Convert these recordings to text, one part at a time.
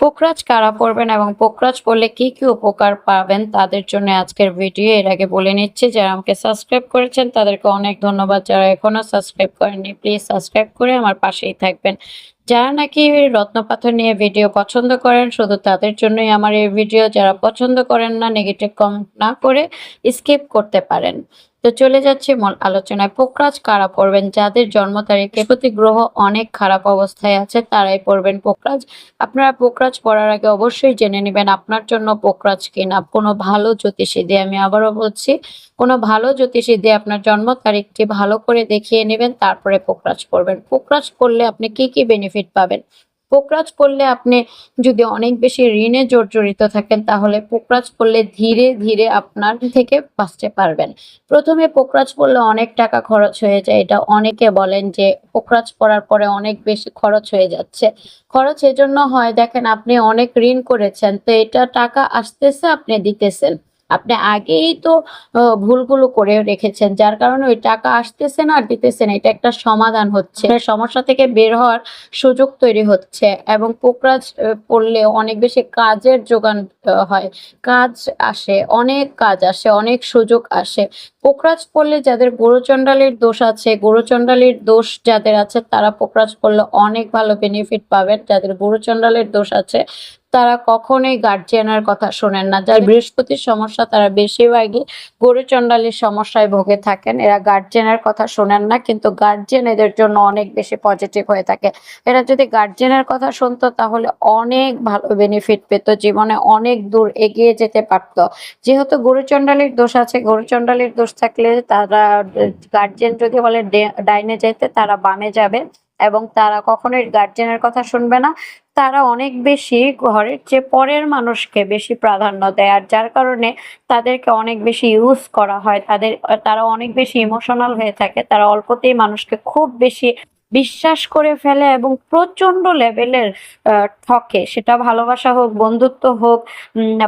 পোকরাজ কারা পড়বেন এবং পোকরাজ পড়লে কি কি উপকার পাবেন তাদের জন্য আজকের ভিডিও। এর আগে বলে নিচ্ছি, যারা আমাকে সাবস্ক্রাইব করেছেন তাদেরকে অনেক ধন্যবাদ। যারা এখনও সাবস্ক্রাইব করেননি, প্লিজ সাবস্ক্রাইব করে আমার পাশেই থাকবেন। যারা নাকি রত্নপাথর নিয়ে ভিডিও পছন্দ করেন, শুধু তাদের জন্যই আমার এই ভিডিও। যারা পছন্দ করেন না, নেগেটিভ কমেন্ট না করে স্কিপ করতে পারেন। তো চলে যাচ্ছে মূল আলোচনায়। পোকরাজ কারা পড়বেন? যাদের জন্ম তারিখে প্রতি গ্রহ অনেক খারাপ অবস্থায় আছে, তারাই পড়বেন পোকরাজ আপনারা পোকরাজ পড়ার আগে অবশ্যই জেনে নেবেন আপনার জন্য পোকরাজ কিনা। কোনো ভালো জ্যোতিষী দিয়ে আমি আবারও বলছি, কোনো ভালো জ্যোতিষী দিয়ে আপনার জন্ম তারিখটি ভালো করে দেখিয়ে নেবেন, তারপরে পোকরাজ পড়বেন। পোকরাজ করলে আপনি কি কি বেনিফিট পাবেন? পোকরাজ করলে আপনি যদি অনেক বেশি ঋণে জর্জরিত থাকেন, তাহলে পোকরাজ করলে ধীরে ধীরে আপনার থেকে বাঁচতে পারবেন। প্রথমে পোকরাজ পড়লে অনেক টাকা খরচ হয়ে যায়। এটা অনেকে বলেন যে পোকরাজ পড়ার পরে অনেক বেশি খরচ হয়ে যাচ্ছে। খরচ এজন্য হয়, দেখেন আপনি অনেক ঋণ করেছেন, তো এটা টাকা আসতেছে, আপনি দিতেছেন। আপনি আগেই তো ভুলগুলো করে রেখেছেন যার কারণে ওই টাকা আসতেছে না আর দিতেছে না এটা একটা সমাধান হচ্ছে। সমস্যা থেকে বের হওয়ার সুযোগ তৈরি হচ্ছে এবং পোকরাজ পড়লে অনেক বেশি কাজের যোগান হয়। কাজ আসে অনেক কাজ আসে অনেক সুযোগ আসে। পোকরাজ পড়লে যাদের গরুচণ্ডালীর দোষ আছে গরুচণ্ডালীর দোষ যাদের আছে তারা পোকরাজ পড়লে অনেক ভালো বেনিফিট পাবেন। যাদের গরুচণ্ডালীর দোষ আছে তারা কখনোই গার্জিয়ানের কথা শোনেন না। যার বৃহস্পতির সমস্যা তারা বেশিরভাগই গরুচণ্ডালীর সমস্যায় ভোগে থাকেন। এরা গার্জিয়ানের কথা শোনেন না কিন্তু গার্জিয়ান এদের জন্য অনেক বেশি পজিটিভ হয়ে থাকে। এরা যদি গার্জিয়ানের কথা শুনতো তাহলে অনেক ভালো বেনিফিট পেত। জীবনে অনেক দূর এগিয়ে যেতে পারতো। যেহেতু গরুচণ্ডালীর দোষ আছে গরুচণ্ডালীর দোষ থাকলে তারা গার্জিয়ান যদি বলে ডাইনে যেতে তারা বামে যাবে। এবং তারা কখনোই গার্জেনের কথা শুনবে না। তারা অনেক বেশি ঘরের যে পরের মানুষকে বেশি প্রাধান্য দেয় আর যার কারণে তাদেরকে অনেক বেশি ইউজ করা হয়। তাদের, তারা অনেক বেশি ইমোশনাল হয়ে থাকে। তারা অল্পতেই মানুষকে খুব বেশি বিশ্বাস করে ফেলে এবং প্রচণ্ড লেভেলের ঠকে। সেটা ভালোবাসা হোক, বন্ধুত্ব হোক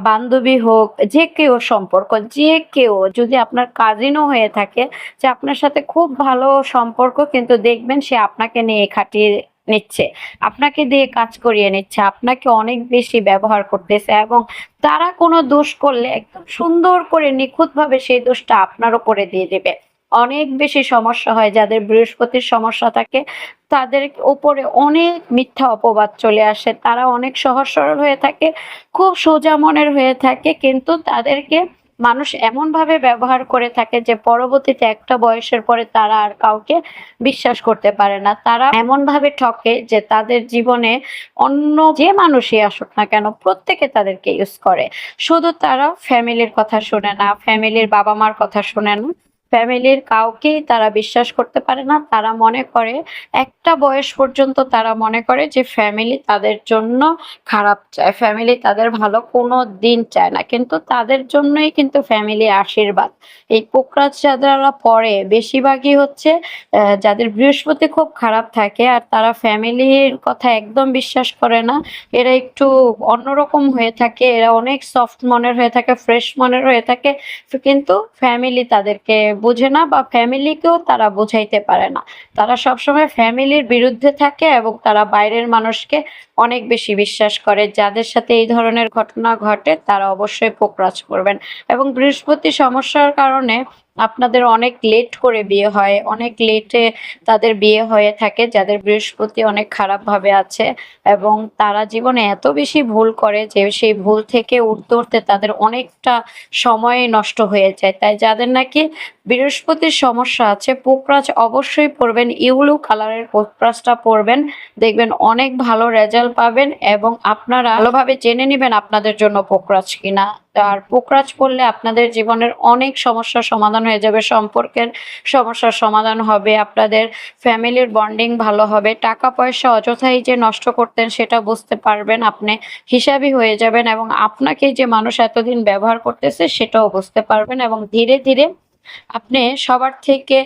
বান্ধবী হোক, যে কেউ সম্পর্ক, যে কেউ। যদি আপনার কাজিনও হয়ে থাকে, যে আপনার সাথে খুব ভালো সম্পর্ক, কিন্তু দেখবেন সে আপনাকে নিয়ে খাটিয়ে নিচ্ছে। আপনাকে দিয়ে কাজ করিয়ে নিচ্ছে, আপনাকে অনেক বেশি ব্যবহার করতেছে এবং তারা কোনো দোষ করলে একদম সুন্দর করে নিখুঁতভাবে সেই দোষটা আপনার উপরে দিয়ে দেবে। অনেক বেশি সমস্যা হয়, যাদের বৃহস্পতির সমস্যা থাকে, তাদের উপরে অনেক মিথ্যা অপবাদ চলে আসে। তারা অনেক সহজ সরল হয়ে থাকে, খুব সোজা মনের হয়ে থাকে, কিন্তু তাদেরকে মানুষ এমন ভাবে ব্যবহার করে থাকে যে, পরবর্তীতে একটা বয়সের পরে তারা আর কাউকে বিশ্বাস করতে পারে না। তারা এমন ভাবে ঠকে যে, তাদের জীবনে অন্য যে মানুষই আসুক না কেন, প্রত্যেকে তাদেরকে ইউজ করে। শুধু তারা ফ্যামিলির কথা শোনে না ফ্যামিলির বাবা মার কথা শোনে না। ফ্যামিলির কাউকেই তারা বিশ্বাস করতে পারে না। তারা মনে করে, একটা বয়স পর্যন্ত তারা মনে করে যে ফ্যামিলি তাদের জন্য খারাপ চায়। ফ্যামিলি তাদের ভালো কোনো দিন চায় না। কিন্তু তাদের জন্যই কিন্তু ফ্যামিলি আশীর্বাদ। এই পোকরাজ যারা পড়ে, বেশিরভাগই হচ্ছে যাদের বৃহস্পতি খুব খারাপ থাকে আর তারা ফ্যামিলির কথা একদম বিশ্বাস করে না, এরা একটু অন্যরকম হয়ে থাকে, এরা অনেক সফট মনের হয়ে থাকে ফ্রেশ মনের হয়ে থাকে। কিন্তু ফ্যামিলি তাদেরকে বোঝে না বা ফ্যামিলিকেও তারা বোঝাইতে পারে না। তারা সবসময় ফ্যামিলির বিরুদ্ধে থাকে এবং তারা বাইরের মানুষকে অনেক বেশি বিশ্বাস করে। যাদের সাথে এই ধরনের ঘটনা ঘটে, তারা অবশ্যই পোকরাজ করবেন। এবং বৃহস্পতি সমস্যার কারণে আপনাদের অনেক লেট করে বিয়ে হয়, অনেক লেটে তাদের বিয়ে হয়ে থাকে, যাদের বৃহস্পতি অনেক খারাপভাবে আছে এবং তারা জীবনে এত বেশি ভুল করে যে সেই ভুল থেকে উঠতে উঠতে তাদের অনেকটা সময় নষ্ট হয়ে যায়। তাই যাদের নাকি বৃহস্পতির সমস্যা আছে পোকরাজ অবশ্যই পড়বেন ইউলু কালারের পোকরাজটা পড়বেন দেখবেন অনেক ভালো রেজাল্ট পাবেন এবং আপনারা ভালোভাবে জেনে নেবেন আপনাদের জন্য পোকরাজ কিনা। আর পোকরাজ পড়লে আপনাদের জীবনের অনেক সমস্যার সমাধান হয়ে যাবে, সম্পর্কের সমস্যার সমাধান হবে, আপনাদের ফ্যামিলির বন্ডিং ভালো হবে, টাকা পয়সা অযথাই যে নষ্ট করতেন সেটা বুঝতে পারবেন, আপনি হিসাবই হয়ে যাবেন এবং আপনাকে যে মানুষ এতদিন ব্যবহার করতেছে সেটাও বুঝতে পারবেন এবং ধীরে ধীরে আপনি সবার থেকে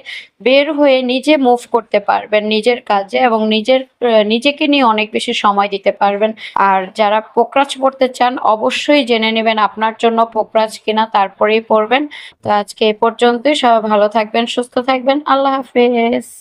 বের হয়ে নিজে মুভ করতে পারবেন নিজের কাজে এবং নিজের নিজেকে নিয়ে অনেক বেশি সময় দিতে পারবেন। আর যারা পোকরাজ পড়তে চান, অবশ্যই জেনে নেবেন আপনার জন্য পোকরাজ কিনা, তারপরেই পড়বেন। তো আজকে এ পর্যন্তই, সবাই ভালো থাকবেন, সুস্থ থাকবেন, আল্লাহ হাফেজ।